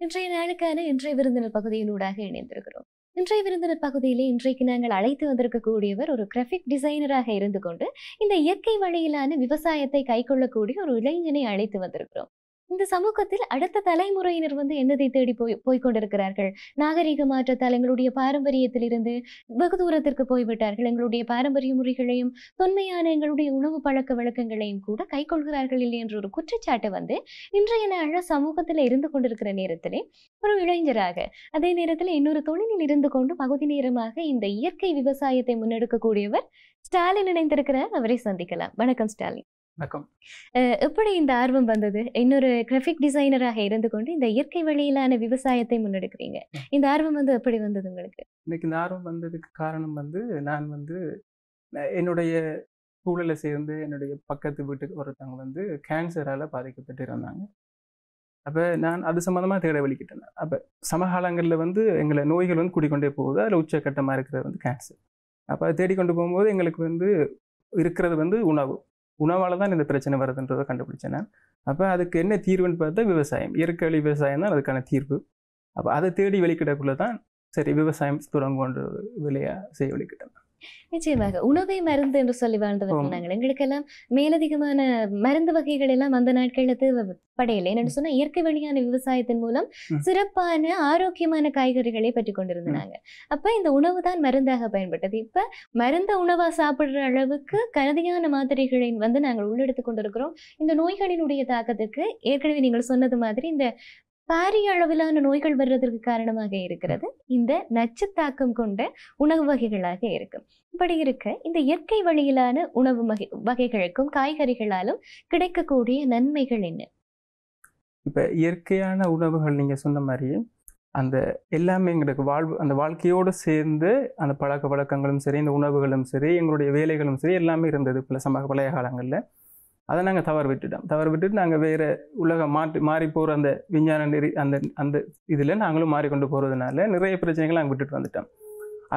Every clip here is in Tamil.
இன்றைய நாளுக்கான இன்றைய விருந்தினர் பகுதியிலூடாக இணைந்திருக்கிறோம். இன்றைய விருந்தினர் பகுதியிலே இன்றைக்கு நாங்கள் அழைத்து வந்திருக்கக்கூடியவர் ஒரு கிராஃபிக் டிசைனராக இருந்து கொண்டு இந்த இயற்கை வழியிலான விவசாயத்தை கைக்கொள்ளக்கூடிய ஒரு இளைஞனை அழைத்து வந்திருக்கிறோம். இந்த சமூகத்தில் அடுத்த தலைமுறையினர் வந்து என்னதை தேடி போய் போய் கொண்டிருக்கிறார்கள்? நாகரிக மாற்றத்தால் எங்களுடைய பாரம்பரியத்திலிருந்து வெகு தூரத்திற்கு போய்விட்டார்கள். எங்களுடைய பாரம்பரிய முறைகளையும் தொன்மையான எங்களுடைய உணவு பழக்க வழக்கங்களையும் கூட கைக்கொள்கிறார்கள் இல்லை என்ற ஒரு குற்றச்சாட்டு வந்து இன்றைய நாள சமூகத்தில் இருந்து கொண்டிருக்கிற நேரத்திலே ஒரு இளைஞராக அதே நேரத்தில் இன்னொரு தொழிலில் இருந்து கொண்டு பகுதி நேரமாக இந்த இயற்கை விவசாயத்தை முன்னெடுக்கக்கூடியவர் ஸ்டாலின் இணைந்திருக்கிறார். அவரை சந்திக்கலாம். வணக்கம் ஸ்டாலின். வணக்கம். எப்படி இந்த ஆர்வம் வந்தது? இன்னொரு கிராஃபிக் டிசைனராக இருந்து கொண்டு இந்த இயற்கை வழியிலான விவசாயத்தை முன்னெடுக்கிறீங்க. இந்த ஆர்வம் வந்து எப்படி வந்தது உங்களுக்கு? இன்னைக்கு இந்த ஆர்வம் வந்ததுக்கு காரணம் வந்து நான் வந்து என்னுடைய சூழலை சேர்ந்து என்னுடைய பக்கத்து வீட்டுக்கு ஒருத்தவங்க வந்து கேன்சரால் பாதிக்கப்பட்டு இருந்தாங்க. அப்போ நான் அது சம்மந்தமாக தேட வலிக்கிட்டேன் அப்போ சமகாலங்களில் வந்து எங்களை நோய்கள் வந்து கூடிக்கொண்டே போகுது. அதில் உச்சக்கட்டமாக இருக்கிறது வந்து கேன்சர் அப்போ அதை தேடிக்கொண்டு போகும்போது எங்களுக்கு வந்து இருக்கிறது வந்து உணவு. உணவால் தான் இந்த பிரச்சனை வருதுன்றதை கண்டுபிடிச்சேன். நான் அப்போ அதுக்கு என்ன தீர்வுன்னு பார்த்தா விவசாயம். இயற்கை வழி விவசாயம் தான் அதுக்கான தீர்வு. அப்போ அதை தேடி வெளிக்கிடக்குள்ளே தான் சரி விவசாயம் தொடங்குன்ற விலையாக செய்ய வெளிக்கிட்டேன் நிச்சயமாக. உணவை மருந்து என்று சொல்லி வாழ்ந்தவர்கள். நாங்கள். எங்களுக்கெல்லாம் மேலதிகமான மருந்து வகைகள் எல்லாம் அந்த நாட்கள்ல தேவைப்படையில்லை என்னன்னு சொன்னா இயற்கை வழியான விவசாயத்தின் மூலம். சிறப்பான ஆரோக்கியமான காய்கறிகளை பெற்று கொண்டிருந்தாங்க அப்ப இந்த உணவு தான் மருந்தாக பயன்பட்டது. இப்ப மருந்த உணவா சாப்பிடுற அளவுக்கு கனதியான மாத்திரைகளை வந்து நாங்கள் உள்ளெடுத்து கொண்டிருக்கிறோம். இந்த நோய்களினுடைய தாக்கத்துக்கு ஏற்கனவே நீங்கள் சொன்னது மாதிரி இந்த பாரிய அளவிலான நோய்கள் வர்றதற்கு காரணமாக இருக்கிறது. இந்த நச்சு தாக்கம் கொண்ட உணவு வகைகளாக இருக்கும். இப்படி இருக்க இந்த இயற்கை வழியிலான உணவு வகை வகைகளுக்கும் காய்கறிகளாலும் கிடைக்கக்கூடிய நன்மைகள் என்ன? இப்போ இயற்கையான உணவுகள் நீங்கள் சொன்ன மாதிரி அந்த எல்லாமே எங்களுக்கு வாழ்வு அந்த வாழ்க்கையோடு சேர்ந்து அந்த பழக்க வழக்கங்களும் சரி இந்த உணவுகளும் சரி எங்களுடைய வேலைகளும் சரி எல்லாமே இருந்தது. பல சம பழைய காலங்களில். அதை நாங்கள் தவறு விட்டுட்டோம். தவறு விட்டுட்டு நாங்கள் வேறு உலகம் மாற்றி மாறி போகிற அந்த விஞ்ஞான நெறி அந்த அந்த இதில் நாங்களும் மாறிக்கொண்டு போகிறதுனால நிறைய பிரச்சனைகள் நாங்கள் விட்டுட்டு வந்துட்டோம்.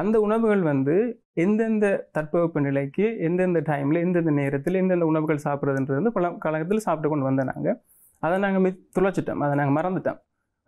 அந்த உணவுகள் வந்து எந்தெந்த தட்பவெப்ப நிலைக்கு எந்தெந்த டைமில் எந்தெந்த நேரத்தில் எந்தெந்த உணவுகள் சாப்பிட்றதுன்றது வந்து பல காலகட்டத்தில் சாப்பிட்டு கொண்டு வந்த நாங்கள் அதை நாங்கள் மி துளைச்சிட்டோம். அதை நாங்கள் மறந்துட்டோம்.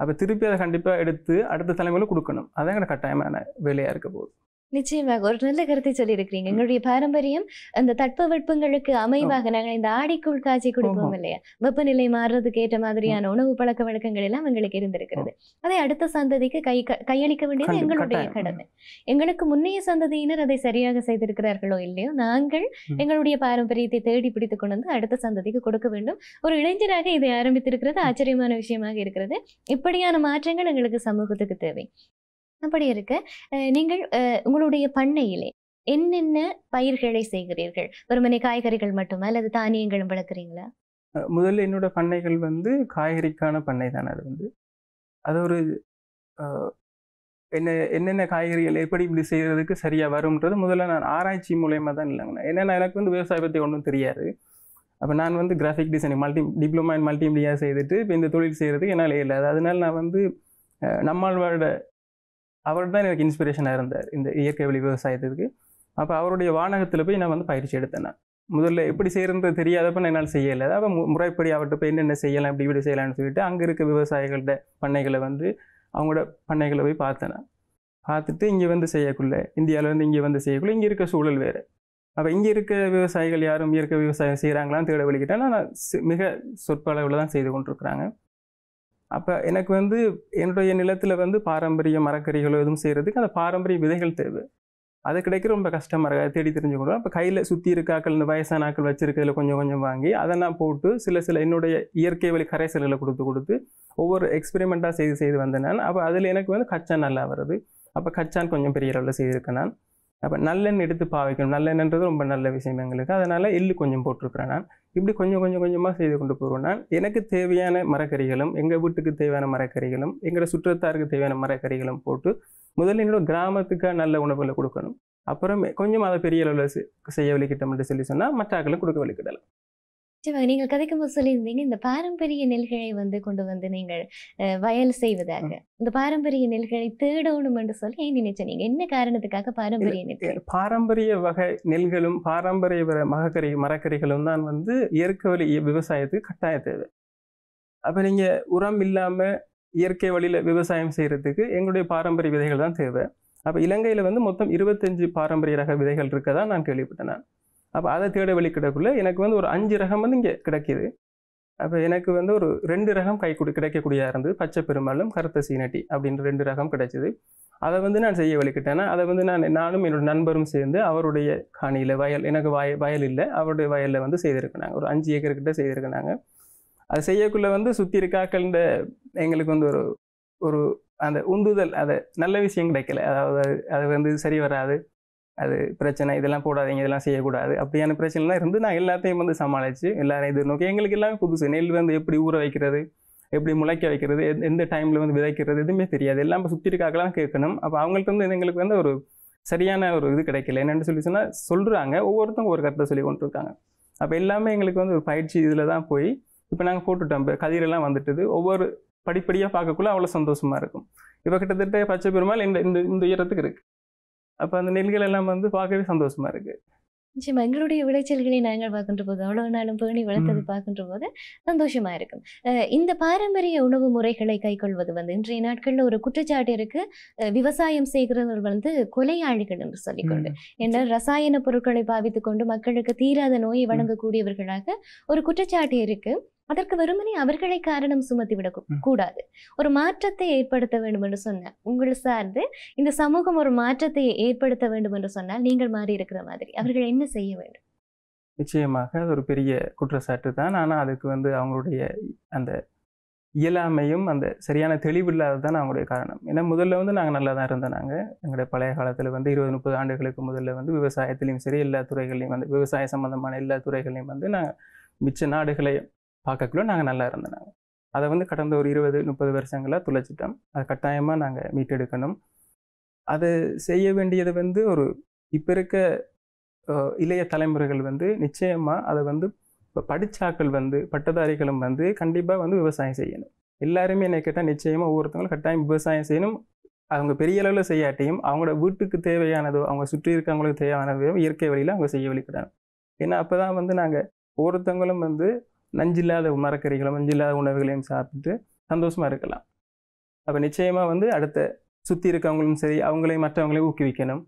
அப்போ திருப்பி அதை கண்டிப்பாக எடுத்து அடுத்த தலைமுறையில் கொடுக்கணும். அதான் எங்களோட கட்டாயமான வேலையாக இருக்க போகுது. நிச்சயமாக ஒரு நல்ல கருத்தை சொல்லியிருக்கிறீங்க. எங்களுடைய பாரம்பரியம் அந்த தட்பவெப்பங்களுக்கு அமைவாக நாங்கள் இந்த ஆடிக்குள் காய்ச்சி குடிப்போம். இல்லையா? வெப்பநிலை மாறுறதுக்கு ஏற்ற மாதிரியான உணவு பழக்க வழக்கங்கள் எல்லாம் எங்களுக்கு இருந்திருக்கிறது. அதை அடுத்த சந்ததிக்கு கை கையளிக்க வேண்டியது எங்களுடைய. கடமை. எங்களுக்கு முன்னைய சந்ததியினர் அதை சரியாக செய்திருக்கிறார்களோ இல்லையோ நாங்கள். எங்களுடைய பாரம்பரியத்தை தேடி பிடித்து கொண்டு வந்து அடுத்த சந்ததிக்கு கொடுக்க வேண்டும். ஒரு இளைஞராக இதை ஆரம்பித்திருக்கிறது ஆச்சரியமான விஷயமாக இருக்கிறது. இப்படியான மாற்றங்கள் எங்களுக்கு சமூகத்துக்கு தேவை. அப்படி இருக்க. நீங்கள் உங்களுடைய பண்ணையிலே என்னென்ன பயிர்களை செய்கிறீர்கள்? வெறுமனே காய்கறிகள் மட்டுமா? அல்லது தானியங்களும் வளர்க்குறீங்களா? முதல்ல என்னோட பண்ணைகள் வந்து காய்கறிக்கான பண்ணை தான். அது வந்து அது ஒரு என்ன என்னென்ன காய்கறிகள் எப்படி இப்படி செய்கிறதுக்கு சரியாக வரும்ன்றது முதல்ல நான் ஆராய்ச்சி மூலயமா தான் இல்லைங்கண்ணா ஏன்னா எனக்கு வந்து விவசாய பற்றி ஒன்றும் தெரியாது. அப்போ நான் வந்து graphic designing multi diploma in multimedia செய்துட்டு இப்போ இந்த தொழில் செய்கிறதுக்கு என்னால் இல்லை அதனால நான் வந்து நம்மளோட நம்மாழ்வாரோட அவர் தான் எனக்கு இன்ஸ்பிரேஷனாக இருந்தார் இந்த இயற்கை வழி விவசாயத்துக்கு. அப்போ அவருடைய வானகத்தில் போய் நான் வந்து பயிற்சி எடுத்தேன் நான். முதல்ல எப்படி செய்யறது தெரியாதப்ப நான் என்னால் செய்யலை. அப்போ மு- முறைப்படி அவர்கிட்ட போய் என்னென்ன செய்யலாம் இப்படி இப்படி செய்யலாம்னு சொல்லிட்டு அங்கே இருக்க விவசாயிகள்கிட்ட பண்ணைகளை வந்து அவங்களோட பண்ணைகளை போய் பார்த்தேன் பார்த்துட்டு இங்கே வந்து செய்யக்குள்ள இந்தியாவிலேருந்து இங்கே வந்து செய்யக்குள்ள இங்கே இருக்க சூழல் வேறு. அப்போ இங்கே இருக்க விவசாயிகள் யாரும் இயற்கை விவசாயம் செய்கிறாங்களான்னு தேட வலிக்கிட்டேன் நான் மிக சொற்ப அளவில் தான் செய்து கொண்டிருக்கிறாங்க. அப்போ எனக்கு வந்து என்னுடைய நிலத்தில் வந்து பாரம்பரிய மரக்கறிகளோ எதுவும் செய்கிறதுக்கு அந்த பாரம்பரிய விதைகள் தேவை. அது கிடைக்க ரொம்ப கஷ்டமாக இருக்கு. தேடி தெரிஞ்சுக்கணும். அப்போ கையில் சுற்றி இருக்காக்கள் இந்த வயசான ஆக்கள் வச்சிருக்கிறதுல கொஞ்சம் கொஞ்சம் வாங்கி அதை நான் போட்டு சில சில என்னுடைய இயற்கை வழி கரைசல்களை கொடுத்து கொடுத்து ஒவ்வொரு எக்ஸ்பெரிமெண்ட்டாக செய்து செய்து வந்தேன் நான். அப்போ அதில் எனக்கு வந்து கச்சான் நல்லா வருது. அப்போ கச்சான் கொஞ்சம் பெரிய அளவில் செய்திருக்கேன் நான். அப்போ நல்லெண்ணெய் எடுத்து பாவிக்கணும். நல்லெண்ணன்றது ரொம்ப நல்ல விஷயம் எங்களுக்கு. அதனால் எள்ளு கொஞ்சம் போட்டிருக்கிறேன் நான். இப்படி கொஞ்சம் கொஞ்சம் கொஞ்சமாக செய்து கொண்டு போகிறோம் எனக்கு தேவையான மரக்கறிகளும் எங்கள் வீட்டுக்கு தேவையான மரக்கறிகளும் எங்களோட சுற்றத்தாருக்கு தேவையான மரக்கறிகளும் போட்டு முதல்ல என்னோட கிராமத்துக்கு நல்ல உணவுகளை கொடுக்கணும். அப்புறம் கொஞ்சம் அதை பெரிய அளவில் செய்ய வலிக்கிட்டோம்னு சொல்லி சொன்னால் மற்ற ஆக்களும் கொடுக்க வலிக்கிடலாம். நிச்சயமாக நீங்கள் கதைக்கும் போது சொல்லியிருந்தீங்க இந்த பாரம்பரிய நெல்களை வந்து கொண்டு வந்து நீங்கள் வயல் செய்வதாக. இந்த பாரம்பரிய நெல்களை தேடணும் என்று சொல்லி ஏன் நினைச்சீங்க என்ன காரணத்துக்காக பாரம்பரிய நெல்கள் பாரம்பரிய வகை நெல்களும் பாரம்பரிய வர மகக்கறி மரக்கறிகளும் தான் வந்து இயற்கை வழி விவசாயத்துக்கு கட்டாய தேவை. அப்போ நீங்கள் உரம் இல்லாமல் இயற்கை வழியில் விவசாயம் செய்கிறதுக்கு எங்களுடைய பாரம்பரிய விதைகள் தான் தேவை. அப்போ இலங்கையில் வந்து மொத்தம் இருபத்தஞ்சு பாரம்பரிய ரக விதைகள் இருக்கதா நான் கேள்விப்பட்டேன் நான். அப்போ அதை தேட வழி கிடக்குள்ள எனக்கு வந்து ஒரு அஞ்சு ரகம் வந்து இங்கே கிடைக்கிது. அப்போ எனக்கு வந்து ஒரு ரெண்டு ரகம் கை கொடு கிடைக்கக்கூடியதாக இருந்தது. பச்சை பெருமாளும் கருத்த சீனட்டி அப்படின்ற ரெண்டு ரகம் கிடைச்சிது. அதை வந்து நான் செய்ய வலிக்கிட்டேன்னா அதை வந்து நான் நானும் என்னோட நண்பரும் சேர்ந்து அவருடைய காணியில் வயல் எனக்கு வய வயல் இல்லை. அவருடைய வயலில் வந்து செய்திருக்கிறாங்க. ஒரு அஞ்சு ஏக்கர் கிட்ட செய்திருக்கிறாங்க. அது செய்யக்குள்ளே வந்து சுற்றி இருக்காக்கள்ன்ற எங்களுக்கு வந்து ஒரு ஒரு அந்த உந்துதல் அதை நல்ல விஷயம் கிடைக்கல. அதாவது அது வந்து சரி வராது. அது பிரச்சனை இதெல்லாம் போடாதீங்க இதெல்லாம் செய்யக்கூடாது. அப்படியான பிரச்சனைலாம் இருந்து நான் எல்லாத்தையும் வந்து சமாளித்து எல்லாரையும் இது நோக்கி எங்களுக்கு எல்லாமே புதுசு. நெல் வந்து எப்படி ஊற வைக்கிறது எப்படி முளைக்க வைக்கிறது எந்த- எந்த டைமில் வந்து விதைக்கிறது எதுவுமே தெரியாது. எல்லாம் சுற்றி இருக்காக்கெல்லாம் கேட்கணும். அப்போ அவங்கள்ட்ட வந்து எங்களுக்கு வந்து ஒரு சரியான ஒரு இது கிடைக்கல. என்னென்னு சொல்லி சொன்னால் சொல்கிறாங்க ஒவ்வொருத்தவங்க ஒரு கருத்தை சொல்லி கொண்டு இருக்காங்க அப்போ எல்லாமே எங்களுக்கு வந்து ஒரு பயிற்சி இதில் தான் போய் இப்போ நாங்கள் போட்டுட்டோம். இப்போ கதிரெல்லாம் வந்துட்டுது. ஒவ்வொரு படிப்படியாக பார்க்கக்குள்ள அவ்வளோ சந்தோஷமாக இருக்கும். இப்போ கிட்டத்தட்ட பச்சை பெருமாள் இந்த இந்த இந்த உயரத்துக்கு இருக்குது அப்போ அந்த நெல்கள் எல்லாம் வந்து பார்க்கவே சந்தோஷமாக இருக்குது நிச்சயமா எங்களுடைய விளைச்சல்களை நாங்கள் பார்க்கின்ற போது அவ்வளவு நாளும் பேணி வளர்த்தது. பார்க்கின்ற போது சந்தோஷமா இருக்கும். இந்த பாரம்பரிய உணவு முறைகளை கைக்கொள்வது வந்து இன்றைய நாட்கள்ல ஒரு குற்றச்சாட்டு இருக்கு. விவசாயம் செய்கிறவர்கள் வந்து கொலையாளிகள் என்று சொல்லிக்கொண்டு என்ற ரசாயன பொருட்களை பாவித்துக் கொண்டு மக்களுக்கு தீராத நோயை வழங்கக்கூடியவர்களாக ஒரு குற்றச்சாட்டு இருக்கு. அதற்கு வெறுமனே அவர்களை காரணம் சுமத்தி விட. கூடாது. ஒரு மாற்றத்தை ஏற்படுத்த வேண்டும் என்று சொன்ன உங்களை சார்ந்து இந்த சமூகம் ஒரு மாற்றத்தை ஏற்படுத்த வேண்டும் என்று சொன்னால் நீங்கள் மாறி இருக்கிற மாதிரி. அவர்கள் என்ன செய்ய வேண்டும்? நிச்சயமாக அது ஒரு பெரிய குற்றச்சாட்டு தான். ஆனால் அதுக்கு வந்து அவங்களுடைய அந்த இயலாமையும் அந்த சரியான தெளிவில்லாதது தான் அவங்களுடைய காரணம். ஏன்னா முதல்ல வந்து நாங்கள் நல்லா தான் இருந்தோம் நாங்கள் எங்களுடைய பழைய காலத்தில் வந்து இருபது முப்பது ஆண்டுகளுக்கு முதல்ல வந்து விவசாயத்திலையும் சரி எல்லா துறைகளையும் வந்து விவசாய சம்பந்தமான எல்லா துறைகளையும் வந்து நாங்கள் மிச்ச நாடுகளை பார்க்கக்குள்ள நாங்கள் நல்லா இருந்தோம் அதை வந்து கடந்த ஒரு இருபது முப்பது வருஷங்களாக துளைச்சிட்டோம். அதை கட்டாயமாக நாங்கள் மீட்டெடுக்கணும். அது செய்ய வேண்டியது வந்து ஒரு இப்போ இருக்க இளைய தலைமுறைகள் வந்து நிச்சயமாக அதை வந்து இப்போ படிச்சாக்கள் வந்து பட்டதாரிகளும் வந்து கண்டிப்பாக வந்து விவசாயம் செய்யணும். எல்லாருமே என்னை கேட்டால் நிச்சயமாக ஒவ்வொருத்தவங்களும் கட்டாயம் விவசாயம் செய்யணும். அவங்க பெரிய அளவில் செய்யாட்டியும் அவங்களோட வீட்டுக்கு தேவையானதோ அவங்க சுற்றி இருக்கவங்களுக்கு தேவையானதோ இயற்கை வழியில் அவங்க செய்ய வழிக்கிடணும் ஏன்னா அப்போ தான் வந்து நாங்கள் ஒவ்வொருத்தவங்களும் வந்து நஞ்சில்லாத மரக்கறிகளும் நஞ்சில்லாத உணவுகளையும் சாப்பிட்டு சந்தோஷமாக இருக்கலாம். அப்போ நிச்சயமாக வந்து அடுத்த சுற்றி இருக்கவங்களும் சரி அவங்களையும் மற்றவங்களையும் ஊக்குவிக்கணும்.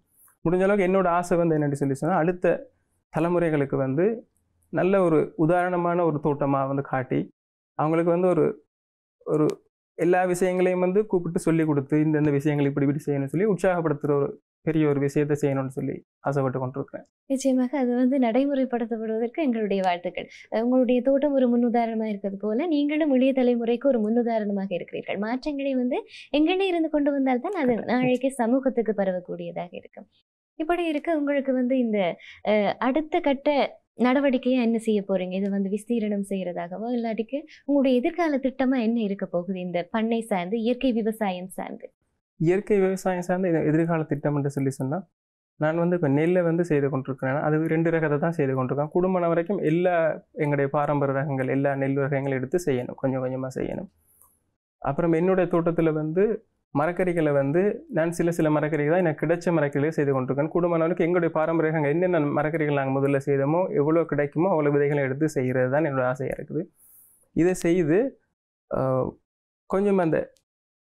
முடிஞ்ச அளவுக்கு என்னோடய ஆசை வந்து என்னென்னு சொல்லி சொன்னால் அடுத்த தலைமுறைகளுக்கு வந்து நல்ல ஒரு உதாரணமான ஒரு தோட்டமாக வந்து காட்டி அவங்களுக்கு வந்து ஒரு ஒரு எல்லா விஷயங்களையும் வந்து கூப்பிட்டு சொல்லி கொடுத்து இந்தந்த விஷயங்கள் இப்படி இப்படி செய்யணும்னு சொல்லி உற்சாகப்படுத்துகிற ஒரு பெரிய ஒரு விஷயத்தை செய்யணும்னு சொல்லி ஆசைப்பட்டு கொண்டிருக்கிறேன். நிச்சயமாக அது வந்து நடைமுறைப்படுத்தப்படுவதற்கு எங்களுடைய வாழ்த்துக்கள். உங்களுடைய தோட்டம் ஒரு முன்னுதாரணமாக இருக்கிறது போல நீங்களும் இளைய தலைமுறைக்கு ஒரு முன்னுதாரணமாக இருக்கிறீர்கள். மாற்றங்களை வந்து எங்களே இருந்து கொண்டு வந்தால் தான் அது நாளைக்கு சமூகத்துக்கு பரவக்கூடியதாக இருக்கும். இப்படி இருக்க உங்களுக்கு வந்து இந்த அடுத்த கட்ட நடவடிக்கையா என்ன செய்ய போறீங்க? இதை வந்து விஸ்தீரணம் செய்யறதாகவோ இல்லாட்டிக்கு உங்களுடைய எதிர்கால திட்டமா என்ன இருக்க போகுது? இந்த பண்ணை சார்ந்து இயற்கை விவசாயம் சார்ந்து. இயற்கை விவசாயம் சார்ந்த எதிர்கால திட்டம் என்று சொல்லி சொன்னால் நான் வந்து இப்போ நெல்லை வந்து செய்து கொண்டிருக்கிறேன். அது ரெண்டு ரகத்தை தான் செய்து கொண்டிருக்கேன். குடும்பம் வரைக்கும் எல்லா எங்களுடைய பாரம்பரிய ரகங்கள் எல்லா நெல் ரகங்களும் எடுத்து செய்யணும். கொஞ்சம் கொஞ்சமாக செய்யணும். அப்புறம் என்னுடைய தோட்டத்தில் வந்து மரக்கறிகளை வந்து நான் சில சில மரக்கறிகள் தான் எனக்கு கிடைச்ச மரக்கறிகளை செய்து கொண்டிருக்கேன். குடும்ப எங்களுடைய பாரம்பரிய ரகங்கள் என்னென்ன மரக்கறிகள் நாங்கள் முதல்ல செய்தோமோ எவ்வளோ கிடைக்குமோ அவ்வளோ விதைகளை எடுத்து செய்கிறது தான் என்னோட ஆசையாக இருக்குது. இதை செய்து கொஞ்சம் அந்த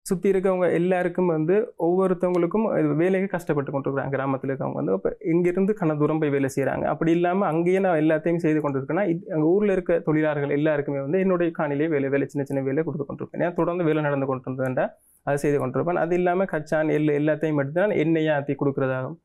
சுற்றி இருக்கவங்க எல்லாருக்கும் வந்து ஒவ்வொருத்தவங்களுக்கும் இது வேலைக்கு கஷ்டப்பட்டு கொண்டிருக்கிறாங்க கிராமத்தில் இருக்கவங்க வந்து இப்போ இங்கேருந்து கன தூரம் போய் வேலை செய்கிறாங்க அப்படி இல்லாமல் அங்கேயே நான் எல்லாத்தையும் செய்து கொண்டிருக்கேன்னா அங்கே ஊரில் இருக்க தொழிலாளர்கள் எல்லாருக்குமே வந்து என்னுடைய காணிலே வேலை வேலை சின்ன சின்ன வேலை கொடுத்து கொண்டிருப்பேன். ஏன் தொடர்ந்து வேலை நடந்து கொண்டிருந்தேன்டா அதை செய்து கொண்டிருப்பேன். அது இல்லாமல் கச்சான் எள் எல்லாத்தையும் எடுத்து நான் எண்ணெயை ஆற்றி கொடுக்குறதாகும்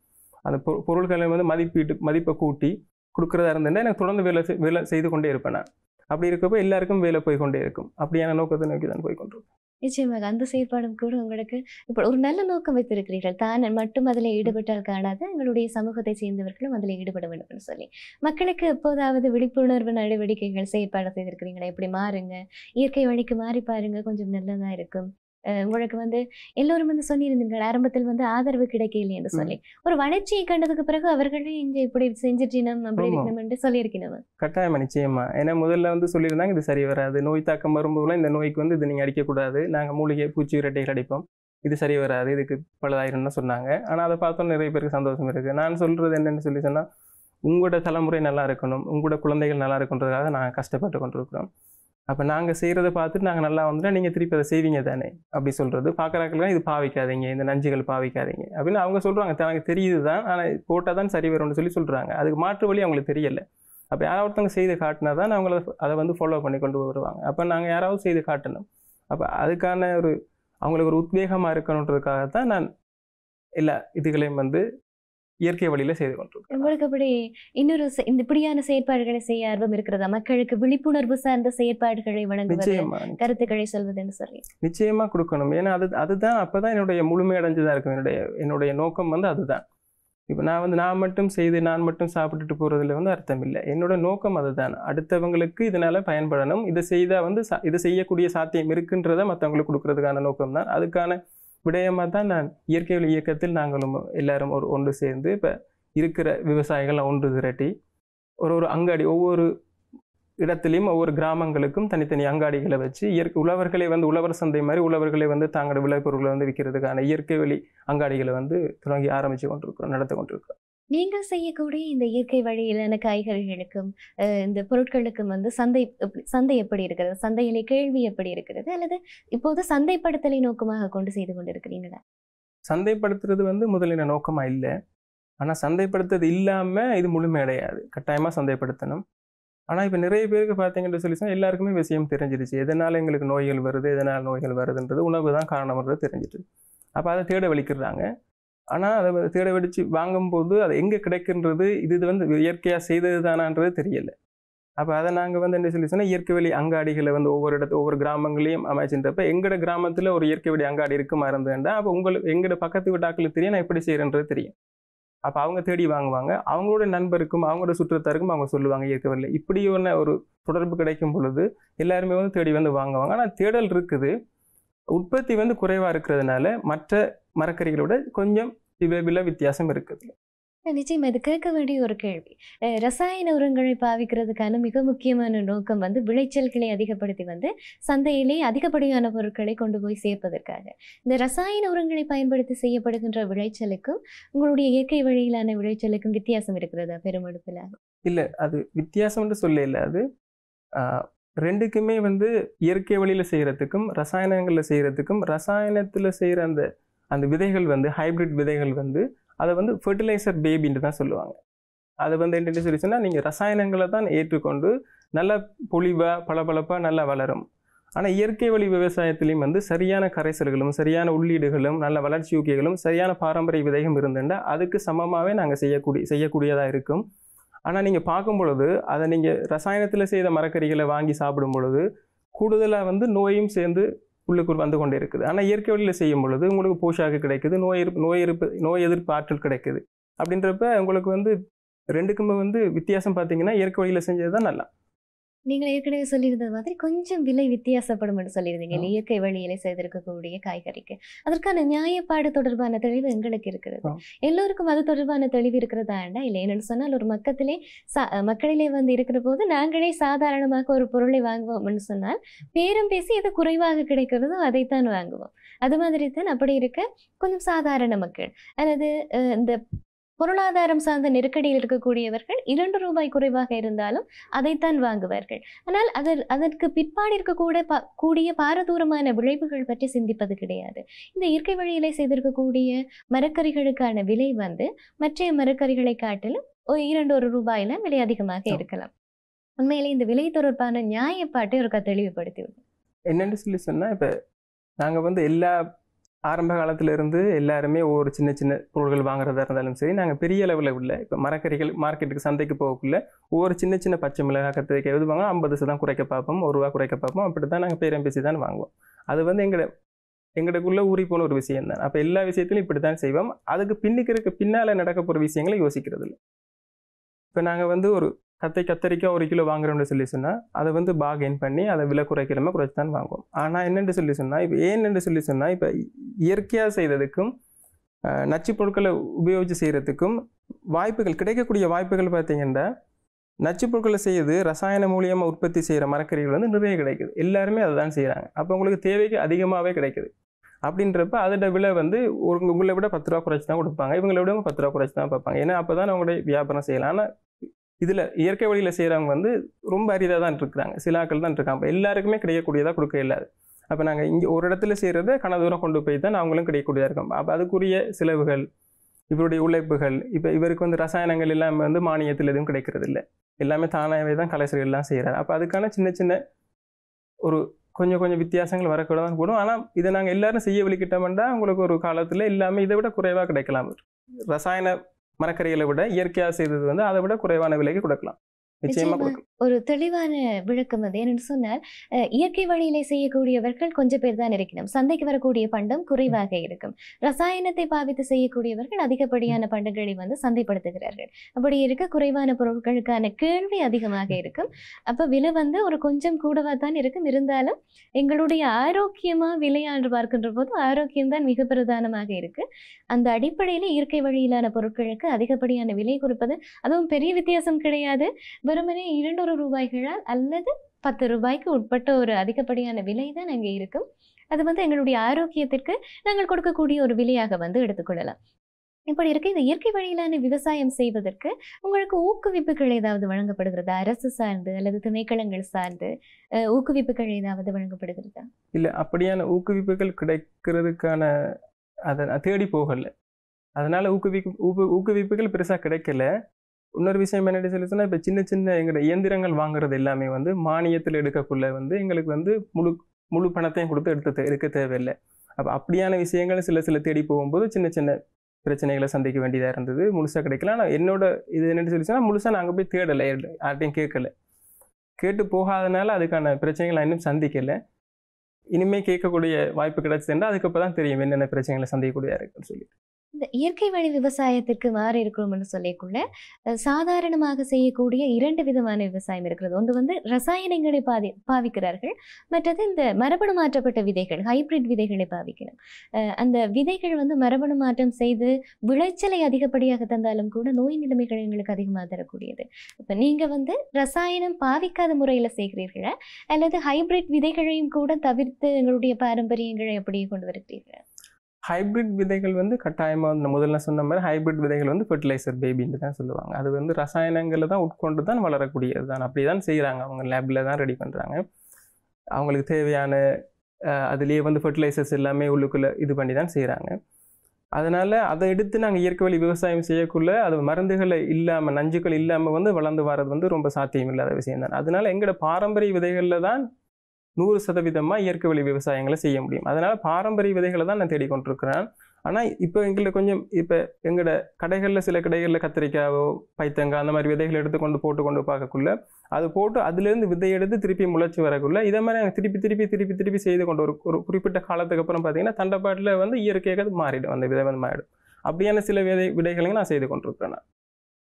அந்த பொ பொருட்களை வந்து மதிப்பீட்டு மதிப்பை கூட்டி கொடுக்குறதா இருந்தேன்னா எனக்கு தொடர்ந்து வேலை செய்- வேலை செய்து கொண்டே இருப்பேன் நான். அப்படி இருக்கப்போ எல்லாருக்கும் வேலை போய் கொண்டே இருக்கும். அப்படியான நோக்கத்தை நோக்கி தான் போய் கொண்டிருப்பேன். நிச்சயமாக அந்த செயற்பாடும் கூட உங்களுக்கு இப்போ ஒரு நல்ல நோக்கம் வைத்திருக்கிறீர்கள். தான் மட்டும் அதில் ஈடுபட்டால் காணாது. எங்களுடைய சமூகத்தை சேர்ந்தவர்களும் அதில் ஈடுபட வேண்டும் சொல்லி. மக்களுக்கு எப்போதாவது விழிப்புணர்வு நடவடிக்கைகள் செயற்பாடு செய்திருக்கிறீங்களா? இப்படி மாறுங்க? இயற்கை வழிக்கு மாறி பாருங்க. கொஞ்சம் நல்லதா இருக்கும். உங்களுக்கு வந்து எல்லோரும் வந்து சொல்லியிருந்தீர்கள் ஆரம்பத்தில் வந்து ஆதரவு கிடைக்கல என்று சொல்லி. ஒரு வளர்ச்சியை கண்டதுக்கு பிறகு அவர்களே இங்க இப்படி செஞ்சிட்டினம் அப்படி. இருக்கணும் என்று சொல்லியிருக்கணும் கட்டாயமா நிச்சயமா. ஏன்னா முதல்ல வந்து சொல்லியிருந்தாங்க இது சரி வராது. நோய் தாக்கம் வரும்போதுலாம் இந்த நோய்க்கு வந்து இது நீங்கள் அடிக்கக்கூடாது. நாங்கள் மூலிகை பூச்சி விரட்டைகள் அடிப்போம். இது சரி வராது இதுக்கு பலதாயிரம்னு சொன்னாங்க. ஆனால் அதை பார்த்தோம் நிறைய பேருக்கு சந்தோஷம் இருக்குது நான் சொல்கிறது என்னென்னு சொல்லி சொன்னால் உங்களோட தலைமுறை நல்லா இருக்கணும். உங்களோட குழந்தைகள் நல்லா இருக்குன்றதுக்காக நாங்கள் கஷ்டப்பட்டு கொண்டிருக்கிறோம். அப்போ நாங்கள் செய்கிறத பார்த்துட்டு நாங்கள் நல்லா வந்துட்டா நீங்கள் திருப்பி அதை செய்வீங்க தானே? அப்படி சொல்கிறது பார்க்குறாக்கெல்லாம் இது பாவிக்காதீங்க இந்த நஞ்சுகள் பாவிக்காதீங்க. அப்படின்னு அவங்க சொல்கிறாங்க தனக்கு தெரியுது தான் ஆனால் போட்டால் தான் சரி வரும்னு சொல்லி சொல்கிறாங்க அதுக்கு மாற்று வழி அவங்களுக்கு தெரியலை. அப்போ யாராவது ஒருத்தவங்க செய்து காட்டினா தான் அவங்கள அதை வந்து ஃபாலோ பண்ணி கொண்டு வருவாங்க. அப்போ நாங்கள் யாராவது செய்து காட்டணும். அப்போ அதுக்கான ஒரு அவங்களுக்கு ஒரு உத்வேகமாக இருக்கணுன்றதுக்காக தான் நான் எல்லா இதுகளையும் வந்து இயற்கை வழியில் செய்து கொண்டிருக்கேன் உங்களுக்கு அப்படி இன்னொரு இப்படியான செயற்பாடுகளை செய்ய ஆர்வம் இருக்கிறதா? மக்களுக்கு விழிப்புணர்வு சார்ந்த செயற்பாடுகளை வழங்குவது கருத்துக்களை சொல்வதுன்னு சொல்லி. நிச்சயமா கொடுக்கணும். ஏன்னா அது அதுதான் அப்பதான் என்னுடைய முழுமையடைஞ்சதா இருக்கும். என்னுடைய என்னுடைய நோக்கம் வந்து அதுதான். இப்போ நான் வந்து நான் மட்டும் செய்து நான் மட்டும் சாப்பிட்டுட்டு போறதுல வந்து அர்த்தம் இல்லை. என்னோட நோக்கம் அதுதான். அடுத்தவங்களுக்கு இதனால பயன்படணும். இதை செய்தா வந்து இதை செய்யக்கூடிய சாத்தியம் இருக்குன்றதை மற்றவங்களுக்கு கொடுக்கறதுக்கான நோக்கம் தான் அதுக்கான விடயமாக தான் நான் இயற்கை வழி இயக்கத்தில் நாங்களும் எல்லாரும் ஒரு ஒன்று சேர்ந்து இப்போ இருக்கிற விவசாயிகளை ஒன்று திரட்டி ஒரு ஒரு அங்காடி ஒவ்வொரு இடத்துலையும் ஒவ்வொரு கிராமங்களுக்கும் தனித்தனி அங்காடிகளை வச்சு இயற்கை உழவர்களை வந்து உழவர் சந்தை மாதிரி உழவர்களை வந்து தாங்களோட விளைபொருட்களை வந்து விற்கிறதுக்கான இயற்கை வழி அங்காடிகளை வந்து தொடங்கி ஆரம்பித்து கொண்டிருக்கிறோம் நடத்தி கொண்டிருக்கிறோம். நீங்கள் செய்யக்கூடிய இந்த இயற்கை வழியிலான காய்கறிகளுக்கும் இந்த பொருட்களுக்கும் வந்து சந்தை எப்படி- சந்தை எப்படி இருக்கிறது? சந்தையிலே கேள்வி எப்படி இருக்கிறது? அல்லது இப்போது சந்தைப்படுத்தலை நோக்கமாக கொண்டு செய்து கொண்டிருக்கிறீங்களா சந்தைப்படுத்துறது வந்து முதலின நோக்கமாக இல்லை. ஆனால் சந்தைப்படுத்துறது இல்லாமல் இது முழுமையடையாது கட்டாயமாக சந்தைப்படுத்தணும். ஆனால் இப்போ நிறைய பேருக்கு பார்த்தீங்கன்னு சொல்லி சொன்னால் எல்லாருக்குமே விஷயம் தெரிஞ்சிருச்சு. எதனால் எங்களுக்கு நோய்கள் வருது? எதனால் நோய்கள் வருதுன்றது உணவு தான் காரணம்ன்றது தெரிஞ்சிட்டு அப்போ அதை தேட வலிக்கிறாங்க. ஆனால் அதை வந்து தேட வெடித்து வாங்கும்போது அது எங்கே கிடைக்குன்றது இது இது வந்து இயற்கையாக செய்தது தானான்றது தெரியலை. அப்போ அதை நாங்கள் வந்து என்ன சொல்லி சொன்னால் இயற்கை வழி அங்காடிகளை வந்து ஒவ்வொரு இடத்து ஒவ்வொரு கிராமங்களையும் அமைச்சுன்றப்ப எங்களோட கிராமத்தில் ஒரு இயற்கை வழி அங்காடி இருக்குமா இருந்தேன்டா அப்போ உங்களுக்கு எங்களோட பக்கத்து வீட்டாக்களுக்கு தெரியும் நான் எப்படி செய்கிறேன்றது தெரியும். அப்போ அவங்க தேடி வாங்குவாங்க. அவங்களோட நண்பருக்கும் அவங்களோட சுற்றத்தாருக்கும் அவங்க சொல்லுவாங்க இயற்கை வழியில். இப்படி ஒன்று ஒரு தொடர்பு கிடைக்கும் பொழுது எல்லாருமே வந்து தேடி வந்து வாங்குவாங்க. ஆனால் தேடல் இருக்குது. உற்பத்தி வந்து குறைவாக இருக்கிறதுனால மற்ற மரக்கறிகளோட கொஞ்சம் விலை வித்தியாசம் இருக்குது. நிச்சயம் இது கேட்க வேண்டிய ஒரு கேள்வி. ரசாயன உரங்களை பாவிக்கிறதுக்கான மிக முக்கியமான நோக்கம் வந்து விளைச்சல்களை அதிகப்படுத்தி வந்து சந்தையிலே அதிகப்படியான பொருட்களை கொண்டு போய் சேர்ப்பதற்காக. இந்த ரசாயன உரங்களை பயன்படுத்தி செய்யப்படுகின்ற விளைச்சலுக்கும் உங்களுடைய இயற்கை வழியிலான விளைச்சலுக்கும் வித்தியாசம் இருக்கிறதா பெருமளவில் இல்லை அது வித்தியாசம்னு சொல்ல இல்லை. அது ரெண்டுக்குமே வந்து இயற்கை வழியில் செய்கிறதுக்கும் ரசாயனங்களில் செய்கிறதுக்கும் ரசாயனத்தில் செய்கிற அந்த அந்த விதைகள் வந்து ஹைபிரிட் விதைகள் வந்து அதை வந்து ஃபெர்டிலைசர் பேபின்னு தான் சொல்லுவாங்க. அது வந்து என்னென்னு சொல்லி சொன்னால் நீங்கள் ரசாயனங்களை தான் ஏற்றுக்கொண்டு நல்ல பொலிவாக பளபளப்பாக நல்லா வளரும். ஆனால் இயற்கை வழி விவசாயத்திலையும் வந்து சரியான கரைசல்களும் சரியான உள்ளீடுகளும் நல்ல வளர்ச்சி ஊக்கிகளும் சரியான பாரம்பரிய விதையும் இருந்துட்டா அதுக்கு சமமாகவே நாங்கள் செய்யக்கூடிய செய்யக்கூடியதாக இருக்கும். ஆனால் நீங்கள் பார்க்கும் பொழுது அதை நீங்கள் ரசாயனத்தில் செய்த மரக்கறிகளை வாங்கி சாப்பிடும் பொழுது கூடுதலாக வந்து நோயும் சேர்ந்து உள்ளுக்குள் வந்து கொண்டே இருக்குது ஆனால் இயற்கை வழியில் செய்யும் பொழுது உங்களுக்கு போஷாக கிடைக்குது நோய் எதிர்ப்பு நோய் எதிர்ப்பு நோய் எதிர்ப்பு ஆற்றல் கிடைக்குது. அப்படின்றப்ப உங்களுக்கு வந்து ரெண்டுக்குமே வந்து வித்தியாசம் பார்த்தீங்கன்னா இயற்கை வழியில் செஞ்சது தான் நல்லா. நீங்கள் ஏற்கனவே சொல்லியிருந்தது மாதிரி கொஞ்சம் விலை வித்தியாசப்படும் என்று சொல்லியிருந்தீங்க. இயற்கை வழியில செய்திருக்கக்கூடிய காய்கறிக்கு. அதற்கான நியாயப்பாடு தொடர்பான தெளிவு எங்களுக்கு இருக்கிறது. எல்லோருக்கும் அது தொடர்பான தெளிவு இருக்கிறதாண்டா இல்லை என்னன்னு சொன்னால் ஒரு மக்கத்திலே சா மக்களிலே வந்து இருக்கிற போது நாங்களே சாதாரணமாக ஒரு பொருளை வாங்குவோம்னு சொன்னால் பேரம் பேசி எது குறைவாக கிடைக்கிறதோ அதைத்தான் வாங்குவோம். அது மாதிரி தான் அப்படி இருக்க கொஞ்சம் சாதாரண மக்கள். அல்லது இந்த பொருளாதாரம் சார்ந்த நெருக்கடியில் இருக்கக்கூடியவர்கள் இரண்டு ரூபாய் குறைவாக இருந்தாலும் அதைத்தான் வாங்குவார்கள். ஆனால் அதர் அதற்கு பிற்பாடு இருக்கக்கூட பா கூடிய பாரதூரமான விளைவுகள் பற்றி சிந்திப்பது கிடையாது. இந்த இயற்கை வழியிலே செய்திருக்கக்கூடிய மரக்கறிகளுக்கான விலை வந்து மற்ற மரக்கறிகளை காட்டிலும் இரண்டு ஒரு ரூபாயில விலை அதிகமாக. இருக்கலாம். உண்மையிலே இந்த விலை தொடர்பான நியாயப்பாட்டை ஒரு தெளிவுபடுத்தி விடும். என்னென்னு சொல்லி சொன்னால் இப்போ நாங்கள் வந்து எல்லா ஆரம்ப காலத்திலிருந்து எல்லாருமே ஒவ்வொரு சின்ன சின்ன பொருள்கள் வாங்குறதா இருந்தாலும் சரி நாங்கள் பெரிய அளவில் உள்ள இப்போ மரக்கறிகள் மார்க்கெட்டுக்கு சந்தைக்கு போகக்குள்ள ஒவ்வொரு சின்ன சின்ன பச்சை மிளகாய் கத்திரிக்காய் எது வாங்க ஐம்பது சதம் குறைக்க பார்ப்போம் ஒரு ரூபா குறைக்க பார்ப்போம். அப்படி தான் நாங்கள் பேரம் பேசி தான் வாங்குவோம். அது வந்து எங்களோட எங்களுக்குள்ள ஊறி போன ஒரு விஷயம் தான் அப்போ எல்லா விஷயத்திலும் இப்படி தான் செய்வோம். அதுக்கு பின்னுக்கு இருக்க பின்னால் நடக்க போகிற விஷயங்களை யோசிக்கிறது இல்லை இப்போ நாங்கள் வந்து ஒரு கத்தை கத்தரிக்காய் ஒரு கிலோ வாங்குறோம்னு சொல்லி சொன்னால் அதை வந்து பாகெயின் பண்ணி அதை விலை குறைக்கிறமே குறைச்சி தான் வாங்குவோம். ஆனால் என்னென்று சொல்லி சொன்னால் இப்போ ஏன்னு சொல்லி சொன்னால் இப்போ இயற்கையாக செய்ததுக்கும் நச்சு பொருட்களை உபயோகித்து செய்கிறதுக்கும் வாய்ப்புகள் கிடைக்கக்கூடிய வாய்ப்புகள் பார்த்தீங்கன்னா நச்சு பொருட்களை செய்யுது ரசாயன மூலியமாக உற்பத்தி செய்கிற மரக்கறிகள் வந்து நிறைய கிடைக்குது. எல்லாருமே அதை தான் செய்கிறாங்க அப்போ உங்களுக்கு தேவைக்கு அதிகமாகவே கிடைக்குது. அப்படின்றப்ப அதோட விலை வந்து ஒரு உங்களை விட பத்து ரூபா குறைச்சி தான் கொடுப்பாங்க. இவங்களை விட பத்து ரூபா குறைச்சி தான் பார்ப்பாங்க. ஏன்னா அப்போ தான் அவங்களுடைய வியாபாரம் செய்யலாம். ஆனால் இதில் இயற்கை வழியில் செய்கிறவங்க வந்து ரொம்ப அரிதாக தான் இருக்கிறாங்க. சில ஆட்கள் தான் இருக்காங்க. அப்போ எல்லாருக்குமே கிடைக்கக்கூடியதாக கொடுக்க இல்லாது அப்போ நாங்கள் இங்கே ஒரு இடத்துல செய்கிறத கன தூரம் கொண்டு போய் தான் அவங்களும் கிடைக்கக்கூடியதாக இருக்கும் அப்போ அதுக்குரிய செலவுகள் இவருடைய உழைப்புகள் இப்போ இவருக்கு வந்து ரசாயனங்கள் எல்லாமே வந்து மானியத்தில் எதுவும் கிடைக்கிறது இல்லை எல்லாமே தானாகவே தான் கலைசல் எல்லாம் செய்கிறாரு அப்போ அதுக்கான சின்ன சின்ன ஒரு கொஞ்சம் கொஞ்சம் வித்தியாசங்கள் வரக்கூட தான் கூடும். ஆனால் இதை நாங்கள் எல்லாரும் செய்ய வலிக்கிட்டோம்னா உங்களுக்கு ஒரு காலத்தில் எல்லாமே இதை விட குறைவாக கிடைக்கலாம். ரசாயன மரக்கறிகளை விட இயற்கையாக செய்தது வந்து அதை விட குறைவான விலைக்கு கொடுக்கலாம். நிச்சயமா ஒரு தெளிவான விளக்கம் அது என்னன்னு சொன்னால் இயற்கை வழியிலே செய்யக்கூடியவர்கள் கொஞ்சம் பேர் தான் இருக்கணும். சந்தைக்கு வரக்கூடிய பண்டம் குறைவாக இருக்கும். ரசாயனத்தை பாவித்து செய்யக்கூடியவர்கள் அதிகப்படியான பண்டங்களை வந்து சந்தைப்படுத்துகிறார்கள். அப்படி இருக்க குறைவான பொருட்களுக்கான கேள்வி அதிகமாக இருக்கும். அப்ப விலை வந்து ஒரு கொஞ்சம் கூடவா தான் இருக்கும். இருந்தாலும் எங்களுடைய ஆரோக்கியமா விலையாண்டு பார்க்கின்ற போது ஆரோக்கியம் தான் மிக பிரதானமாக இருக்கு. அந்த அடிப்படையில இயற்கை வழியிலான பொருட்களுக்கு அதிகப்படியான விலை கொடுப்பது அதுவும் பெரிய வித்தியாசம் கிடையாது. வெறுமனே இரண்டொரு ரூபாய்களால் அல்லது பத்து ரூபாய்க்கு உட்பட்ட ஒரு அதிகப்படியான விலை தான் அங்கே இருக்கும். அது வந்து எங்களுடைய ஆரோக்கியத்திற்கு நாங்கள் கொடுக்கக்கூடிய ஒரு விலையாக வந்து எடுத்துக்கொள்ளலாம். இப்படி இருக்க இந்த இயற்கை வழியிலான விவசாயம் செய்வதற்கு உங்களுக்கு ஊக்குவிப்புகள் ஏதாவது வழங்கப்படுகிறதா? அரசு சார்ந்து அல்லது திணைக்களங்கள் சார்ந்து ஊக்குவிப்புகள் ஏதாவது வழங்கப்படுகிறதா? இல்லை அப்படியான ஊக்குவிப்புகள் கிடைக்கிறதுக்கான அதை தேடி போகல. அதனால ஊக்குவிப்பு ஊக்கு ஊக்குவிப்புகள் பெருசாக கிடைக்கல. இன்னொரு விஷயம் என்னடி சொல்லி இப்போ சின்ன சின்ன எங்களோட இயந்திரங்கள் வாங்குறது எல்லாமே வந்து மானியத்தில் எடுக்கக்குள்ள வந்து எங்களுக்கு வந்து முழு முழு பணத்தையும் கொடுத்து எடுத்து தே- எடுக்க தேவையில்லை. அப்போ அப்படியான விஷயங்கள் சில சில தேடி போகும்போது சின்ன சின்ன பிரச்சனைகளை சந்திக்க வேண்டியதாக இருந்தது. முழுசாக கிடைக்கல. ஆனால் என்னோட இது என்னென்னு சொல்லி சொன்னால் முழுசாக நாங்கள் போய் தேடலை. யார்ட்டையும் கேட்கல. கேட்டு போகாதனால அதுக்கான பிரச்சனைகளை இன்னும் சந்திக்கலை. இனிமேல் கேட்கக்கூடிய வாய்ப்பு கிடைச்சதுன்னா அதுக்கப்புறம் தான் தெரியும் என்னென்ன பிரச்சனைகளை சந்திக்கக்கூடியதாக இருக்குன்னு சொல்லிட்டு. இந்த இயற்கை வழி விவசாயத்திற்கு மாறி இருக்கணும்னு சொல்லிக்குள்ள சாதாரணமாக செய்யக்கூடிய இரண்டு விதமான விவசாயம் இருக்கிறது. ஒன்று வந்து ரசாயனங்களை பாதி பாவிக்கிறார்கள். மற்றது இந்த மரபணு மாற்றப்பட்ட விதைகள் ஹைபிரிட் விதைகளை பாவிக்கணும். அந்த விதைகள் வந்து மரபணு மாற்றம் செய்து விளைச்சலை அதிகப்படியாக தந்தாலும் கூட நோய் நிலைமைகள் எங்களுக்கு அதிகமாக தரக்கூடியது. இப்போ நீங்கள் வந்து ரசாயனம் பாவிக்காத முறையில் செய்கிறீர்களா? அல்லது ஹைபிரிட் விதைகளையும் கூட தவிர்த்து எங்களுடைய பாரம்பரியங்களை அப்படியே கொண்டு வருகிறீர்களா? ஹைபிரிட் விதைகள் வந்து கட்டாயமாக வந்து முதல்ல சொன்ன மாதிரி ஹைபிரிட் விதைகள் வந்து ஃபெர்டிலைசர் பேபின்னு தான் சொல்லுவாங்க. அது வந்து ரசாயனங்களை தான் உட்கொண்டு தான் வளரக்கூடியது தான். அப்படி தான் செய்கிறாங்க அவங்க லேபில் தான் ரெடி பண்ணுறாங்க அவங்களுக்கு தேவையான அதுலேயே வந்து ஃபெர்டிலைசர்ஸ் எல்லாமே உள்ளுக்குள்ளே இது பண்ணி தான் செய்கிறாங்க அதனால் அதை எடுத்து நாங்கள் இயற்கை வழி விவசாயம் செய்யக்குள்ள அது மருந்துகளை இல்லாமல் நஞ்சுகள் இல்லாமல் வந்து வளர்ந்து வர்றது வந்து ரொம்ப சாத்தியம் இல்லாத விஷயம் தான். அதனால் எங்களோட பாரம்பரிய விதைகளில் தான் நூறு சதவீதமாக இயற்கை வழி விவசாயங்களை செய்ய முடியும். அதனால் பாரம்பரிய விதைகளை தான் நான் தேடிக்கொண்டிருக்கிறேன். ஆனால் இப்போ எங்களை கொஞ்சம் இப்போ எங்களோட கடைகளில் சில கடைகளில் கத்திரிக்காவோ பைத்தங்காய் அந்த மாதிரி விதைகளை எடுத்து கொண்டு போட்டு கொண்டு பார்க்கக்குள்ள அது போட்டு அதுலேருந்து விதை எடுத்து திருப்பி முளைச்சி வரக்குள்ள இதே மாதிரி நாங்கள் திருப்பி திருப்பி திருப்பி திருப்பி செய்து கொண்டு ஒரு ஒரு குறிப்பிட்ட காலத்துக்கு அப்புறம் பார்த்தீங்கன்னா தண்டப்பாட்டில் வந்து இயற்கையாக அது மாறிடும். அந்த விதை வந்து மாறிடும். அப்படியான சில விதை விதைகளையும் நான் செய்து கொண்டிருக்கிறேன் நான்.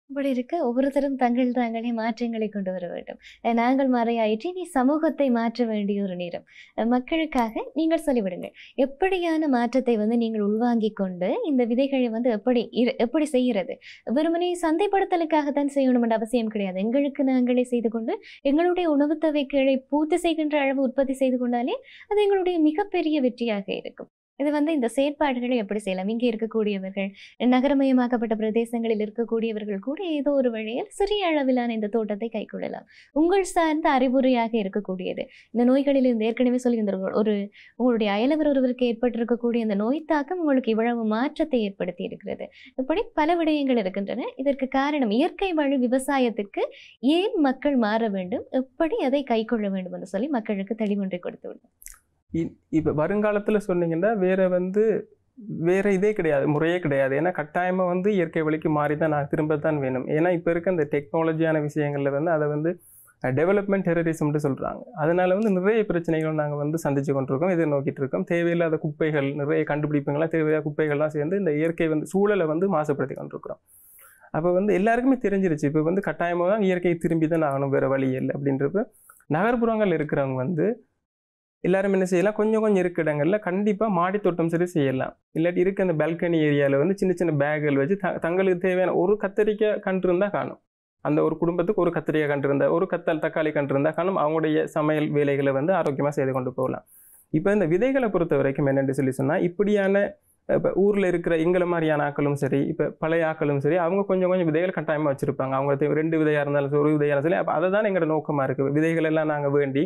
இப்படி இருக்க. ஒவ்வொருத்தரும் தங்கள் தாங்களே மாற்றங்களை கொண்டு வர வேண்டும். நாங்கள் மறையாயிற்று. நீ சமூகத்தை மாற்ற வேண்டிய ஒரு நேரம். மக்களுக்காக நீங்கள் சொல்லிவிடுங்கள். எப்படியான மாற்றத்தை வந்து நீங்கள் உள்வாங்கிக் கொண்டு இந்த விதைகளை வந்து எப்படி இரு- எப்படி செய்கிறது? வெறுமனே சந்தைப்படுத்தலுக்காகத்தான் செய்யணும் என்ற அவசியம் கிடையாது. எங்களுக்கு நாங்களே செய்து கொண்டு எங்களுடைய உணவுத் தேவைகளை பூர்த்தி செய்கின்ற அளவு உற்பத்தி செய்து கொண்டாலே அது எங்களுடைய மிகப்பெரிய வெற்றியாக இருக்கும். இது வந்து இந்த செயற்பாடுகளை எப்படி செய்யலாம்? இங்கே இருக்கக்கூடியவர்கள் நகரமயமாக்கப்பட்ட பிரதேசங்களில் இருக்கக்கூடியவர்கள் கூட ஏதோ ஒரு வழியில் சிறிய அளவிலான இந்த தோட்டத்தை கைக்கொள்ளலாம் உங்கள் சார்ந்த அறிவுரையாக இருக்கக்கூடியது. இந்த நோய்களில் இருந்து ஏற்கனவே சொல்லியிருந்தார்கள் ஒரு உங்களுடைய அயலவர் ஒருவருக்கு ஏற்பட்டிருக்கக்கூடிய இந்த நோய் தாக்கம் உங்களுக்கு இவ்வளவு மாற்றத்தை ஏற்படுத்தி இருக்கிறது. இப்படி பல விடயங்கள் இருக்கின்றன. இதற்கு காரணம் இயற்கை வழி விவசாயத்திற்கு ஏன் மக்கள் மாற வேண்டும்? எப்படி அதை கைக்கொள்ள வேண்டும் என்று சொல்லி மக்களுக்கு தெளிவொன்றை கொடுத்து விடும் இப்போ வருங்காலத்தில் சொன்னீங்கன்னா வேறு வந்து வேறு இதே கிடையாது முறையே கிடையாது. ஏன்னா கட்டாயமாக வந்து இயற்கை வழிக்கு மாறி தான் நான் திரும்ப தான் வேணும். ஏன்னா இப்போ இருக்க இந்த டெக்னாலஜியான விஷயங்களில் வந்து அதை வந்து டெவலப்மெண்ட் டெரரிசம்னு சொல்கிறாங்க அதனால் வந்து நிறைய பிரச்சனைகள் நாங்கள் வந்து சந்தித்து கொண்டிருக்கோம் இதை நோக்கிட்டு இருக்கோம். தேவையில்லாத குப்பைகள் நிறைய கண்டுபிடிப்புகள்லாம் தேவையில்லாத குப்பைகள்லாம் சேர்ந்து இந்த இயற்கை வந்து சூழலை வந்து மாசுபடுத்தி கொண்டிருக்கிறோம். அப்போ வந்து எல்லாருக்குமே தெரிஞ்சிருச்சு. இப்போ வந்து கட்டாயமாக தான் இயற்கையை திரும்பி தான் ஆகணும் வேறு வழி இல்லை அப்படின்றப்ப நகர்ப்புறங்கள் இருக்கிறவங்க வந்து எல்லாரும் என்ன செய்யலாம்? கொஞ்சம் கொஞ்சம் இருக்க இடங்களில் கண்டிப்பாக மாடி தோட்டம் சரி செய்யலாம். இல்லாட்டி இருக்க அந்த பால்கனி ஏரியாவில் வந்து சின்ன சின்ன பேக்குகள் வச்சு த தங்களுக்கு தேவையான ஒரு கத்தரிக்காய் கன்று இருந்தால் காணும். அந்த ஒரு குடும்பத்துக்கு ஒரு கத்திரிக்காய் கன்று இருந்தால் ஒரு கத்தல் தக்காளி கன்று இருந்தால் காணும். அவங்களுடைய சமையல் வேலைகளை வந்து ஆரோக்கியமாக செய்து கொண்டு போகலாம். இப்போ இந்த விதைகளை பொறுத்த வரைக்கும் என்னென்னு சொல்லி சொன்னால் இப்படியான இப்போ ஊரில் இருக்கிற எங்களை மாதிரியான ஆக்களும் சரி இப்போ பழைய ஆக்களும் சரி அவங்க கொஞ்சம் கொஞ்சம் விதைகள் கட்டாயமாக வச்சுருப்பாங்க. அவங்க ரெண்டு விதையாக இருந்தாலும் சரி ஒரு விதையாக இருந்தாலும் சரி அப்போ அதை தான் எங்களோட நோக்கமாக இருக்குது விதைகள் எல்லாம் நாங்கள் வேண்டி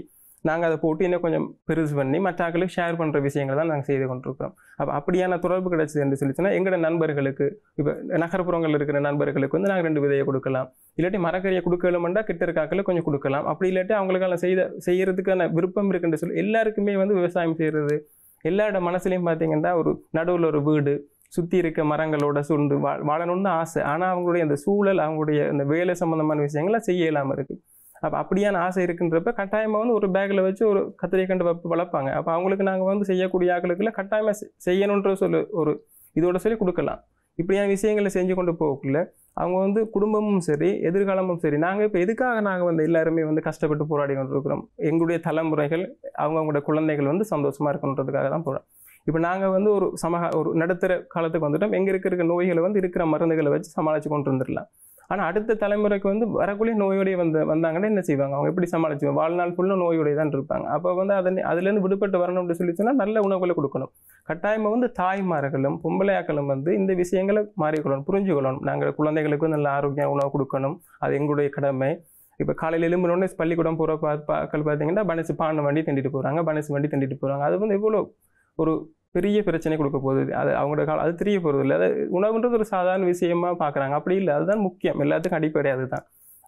நாங்கள் அதை போட்டு இன்னும் கொஞ்சம் பெருசு பண்ணி மற்ற ஆக்களுக்கு ஷேர் பண்ணுற விஷயங்கள் தான் நாங்கள் செய்து கொண்டிருக்கிறோம். அப்போ அப்படியான தொடர்பு கிடைச்சது என்று சொல்லி சொன்னால் எங்களோட நண்பர்களுக்கு இப்போ நகர்ப்புறங்கள் இருக்கிற நண்பர்களுக்கு வந்து நாங்கள் ரெண்டு விதையை கொடுக்கலாம். இல்லாட்டி மரக்கறியை கொடுக்கலமெண்டா கிட்ட இருக்காக்களை கொஞ்சம் கொடுக்கலாம். அப்படி இல்லாட்டி அவங்களுக்கான செய்த செய்கிறதுக்கான விருப்பம் இருக்குன்னு சொல்லி எல்லாருக்குமே வந்து விவசாயம் செய்கிறது எல்லாரோட மனசுலையும் பார்த்தீங்கன்னா ஒரு நடுவில் ஒரு வீடு சுற்றி இருக்க மரங்களோட சூழ்ந்து வா வாழணும்னு ஆசை. ஆனால் அவங்களுடைய அந்த சூழல் அவங்களுடைய அந்த வேலை சம்மந்தமான விஷயங்களை செய்ய இல்லாமல் இருக்குது அப்போ அப்படியான ஆசை இருக்குன்றப்ப கட்டாயமாக வந்து ஒரு பேக்கில் வச்சு ஒரு கத்திரிக்கண்டு கண்டு வப்பு வளர்ப்பாங்க. அப்போ அவங்களுக்கு நாங்கள் வந்து செய்யக்கூடிய ஆக்களுக்குள்ள கட்டாயமாக செ- செய்யணுன்ற சொல்லு ஒரு இதோட சொல்லி கொடுக்கலாம். இப்படியான விஷயங்களை செஞ்சு கொண்டு போகக்குள்ள அவங்க வந்து குடும்பமும் சரி எதிர்காலமும் சரி நாங்கள் இப்போ எதுக்காக நாங்கள் வந்து எல்லாருமே வந்து கஷ்டப்பட்டு போராடி கொண்டிருக்கிறோம்? எங்களுடைய தலைமுறைகள் அவங்கவுங்களோட குழந்தைகள் வந்து சந்தோஷமாக இருக்கணுன்றதுக்காக தான் போகிறோம் இப்போ நாங்கள் வந்து ஒரு சமக ஒரு நடுத்தர காலத்துக்கு வந்துட்டோம். எங்கே இருக்கிற நோய்களை வந்து இருக்கிற மருந்துகளை வச்சு சமாளித்து கொண்டு வந்துடலாம் ஆனால் அடுத்த தலைமுறைக்கு வந்து வரக்கூடிய நோயோடைய வந்து வந்தாங்கன்னா என்ன செய்வாங்க? அவங்க எப்படி சமாளிச்சுவாங்க வாழ்நாள் ஃபுல்லாக நோயோடைய தான் இருப்பாங்க. அப்போ வந்து அதை அதுலேருந்து விடுபட்டு வரணும் அப்படின்னு சொல்லி சொன்னால் நல்ல உணவுகளை கொடுக்கணும். கட்டாயமாக வந்து தாய்மார்களும் பொம்பளையாக்களும் வந்து இந்த விஷயங்களை மாறிக்கொள்ளணும் புரிஞ்சுக்கொள்ளணும். நாங்கள் குழந்தைகளுக்கு நல்ல ஆரோக்கிய உணவு கொடுக்கணும். அது எங்களுடைய கடமை. இப்போ காலையில் எலும்புனோடனே பள்ளிக்கூடம் போகிற பா பாக்கள் பார்த்தீங்கன்னா பனசு பானை வண்டி தண்டிட்டு போகிறாங்க பனசு வண்டி தண்டிட்டு போகிறாங்க அது வந்து எவ்வளோ ஒரு பெரிய பிரச்சனை கொடுக்க போகுது. அது அவங்களோட கால அது தெரிய போகிறது இல்லை. அது உணவுன்றது ஒரு சாதாரண விஷயமா பார்க்குறாங்க அப்படி இல்லை. அதுதான் முக்கியம். எல்லாத்துக்கும் அடிப்படை அதுதான்.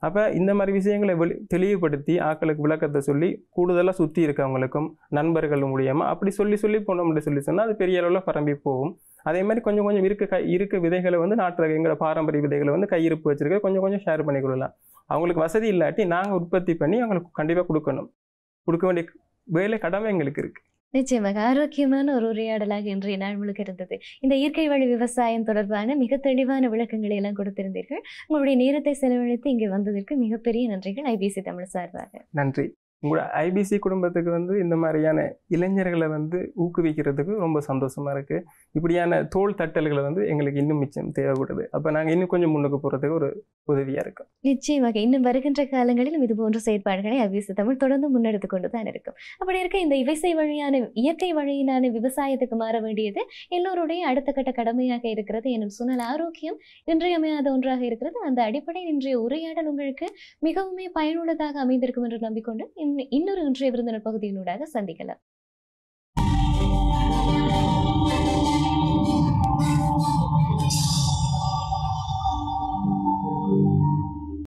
அப்போ இந்த மாதிரி விஷயங்களை வெளி தெளிவுபடுத்தி ஆக்களுக்கு விளக்கத்தை சொல்லி கூடுதலாக சுற்றி இருக்கவங்களுக்கும் நண்பர்கள் மூலியமாக அப்படி சொல்லி சொல்லி போனோம்னு சொல்லி சொன்னால் அது பெரிய அளவில் பரம்பி போகும். அதே மாதிரி கொஞ்சம் கொஞ்சம் இருக்க கை இருக்க விதைகளை வந்து நாட்டு எங்களோட பாரம்பரிய விதைகளை வந்து கையிருப்பு வச்சுருக்க கொஞ்சம் கொஞ்சம் ஷேர் பண்ணி கொள்ளலாம் அவங்களுக்கு வசதி இல்லாட்டி நாங்கள் உற்பத்தி பண்ணி அவங்களுக்கு கண்டிப்பாக கொடுக்கணும். கொடுக்க வேண்டிய வேலை கடமை எங்களுக்கு இருக்குது நிச்சயமாக ஆரோக்கியமான ஒரு உரையாடலாக இன்றைய நாள் முழுக்க இருந்தது இந்த இயற்கை வழி விவசாயம் தொடர்பான மிக தெளிவான விளக்கங்களை எல்லாம் கொடுத்திருந்தீர்கள். உங்களுடைய நேரத்தை செலவழித்து இங்கே வந்ததற்கு மிகப்பெரிய நன்றிகள். ஐபிசி தமிழ் சார்பாக. நன்றி. உங்களோட ஐபிசி குடும்பத்துக்கு வந்து இந்த மாதிரியான இளைஞர்களை வந்து ஊக்குவிக்கிறதுக்கு ரொம்ப சந்தோஷமா இருக்கு. இப்படியான தோல் தட்டல்களை வந்து எங்களுக்கு இன்னும் மிச்சம் தேவைப்படுது. அப்போ நாங்கள் இன்னும் கொஞ்சம் முன்னுக்கு போகிறதுக்கு ஒரு உதவியாக இருக்கும். நிச்சயமாக. இன்னும் வருகின்ற காலங்களிலும் இது போன்ற செயற்பாடுகளை ஐபிசி தமிழ் தொடர்ந்து முன்னெடுத்து கொண்டு தான் இருக்கும். அப்படி இருக்க இந்த இசை வழியான இயற்கை வழியினான விவசாயத்துக்கு மாற வேண்டியது எல்லோருடைய அடுத்த கட்ட கடமையாக இருக்கிறது எனும் சொன்னால் ஆரோக்கியம் இன்றியமையாத ஒன்றாக இருக்கிறது. அந்த அடிப்படையில் இன்றைய உரையாடல் உங்களுக்கு மிகவுமே பயனுள்ளதாக அமைந்திருக்கும் என்று நம்பிக்கொண்டு இன்னும் இன்னொரு இன்றைய விருந்தினர் பகுதியினூடாக சந்திக்கலாம்.